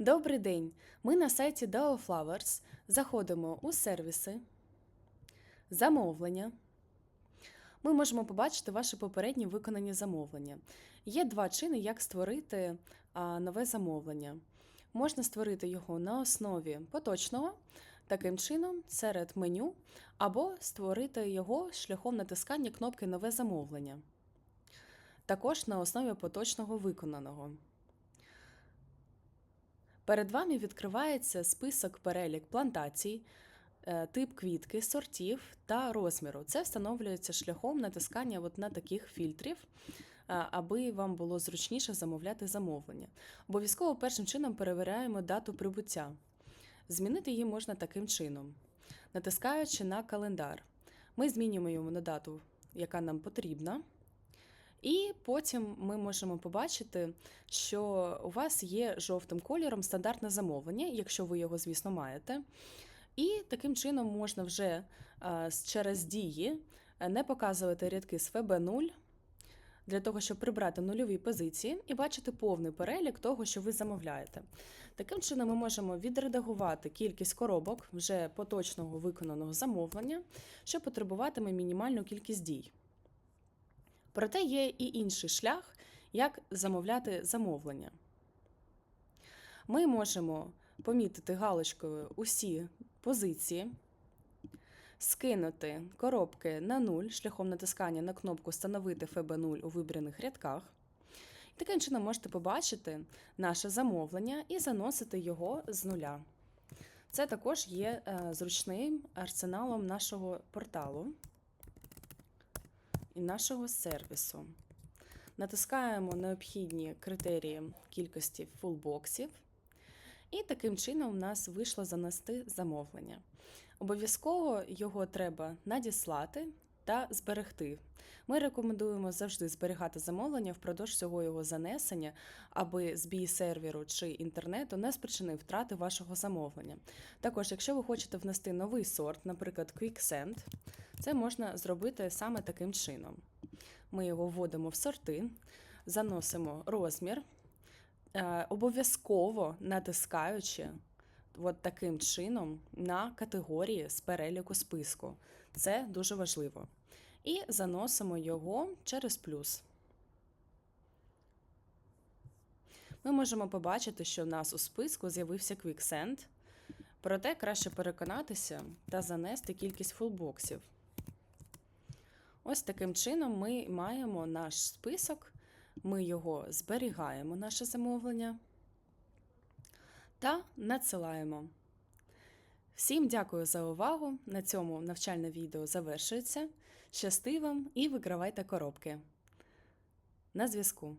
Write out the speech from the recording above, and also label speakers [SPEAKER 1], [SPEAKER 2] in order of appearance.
[SPEAKER 1] Добрий день! Ми на сайті DAO Flowers. Заходимо у сервіси, замовлення. Ми можемо побачити ваші попередні виконані замовлення. Є два чини, як створити нове замовлення. Можна створити його на основі поточного, таким чином, серед меню, або створити його шляхом натискання кнопки Нове замовлення. Також на основі поточного виконаного. Перед вами відкривається список перелік плантацій, е, тип квітки, сортів та розміру. Це встановлюється шляхом натискання от на таких фільтрів, е, аби вам було зручніше замовляти замовлення. Обов'язково першим чином перевіряємо дату прибуття. Змінити її можна таким чином, натискаючи на календар. Ми змінюємо на дату, яка нам потрібна. І потім ми можемо побачити, що у вас є жовтим кольором стандартне замовлення, якщо ви його, звісно, маєте. І таким чином можна вже через дії е, не показувати рядки з ФБ0 для того, щоб прибрати нульові позиції і бачити повний перелік того, що ви замовляєте. Таким чином, ми можемо відредагувати кількість коробок вже поточного виконаного замовлення, що потребуватиме мінімальну кількість дій. Проте є і інший шлях, як замовляти замовлення. Ми можемо помітити галочкою усі позиції, скинути коробки на 0 шляхом натискання на кнопку Встановити ФБ0 у вибраних рядках. Таким чином можете побачити наше замовлення і заносити його з нуля. Це також є е, зручним арсеналом нашого порталу і нашого сервісу. Натискаємо необхідні критерії кількості фулбоксів, і таким чином у нас вийшло занести замовлення. Обов'язково його треба надіслати та зберегти. Ми рекомендуємо завжди зберігати замовлення впродовж всього його занесення, аби збій серверу чи інтернету не спричинив втрати вашого замовлення. Також, якщо ви хочете внести новий сорт, наприклад, QuickSend, це можна зробити саме таким чином. Ми його вводимо в сорти, заносимо розмір, е, обов'язково натискаючи от таким чином на категорії з переліку списку. Це дуже важливо. І заносимо його через плюс. Ми можемо побачити, що в нас у списку з'явився QuickSend, проте краще переконатися та занести кількість фулбоксів. Ось таким чином ми маємо наш список, ми його зберігаємо, наше замовлення та надсилаємо. Всім дякую за увагу. На цьому навчальне відео завершується. Щасти вам і вигравайте коробки. На зв'язку!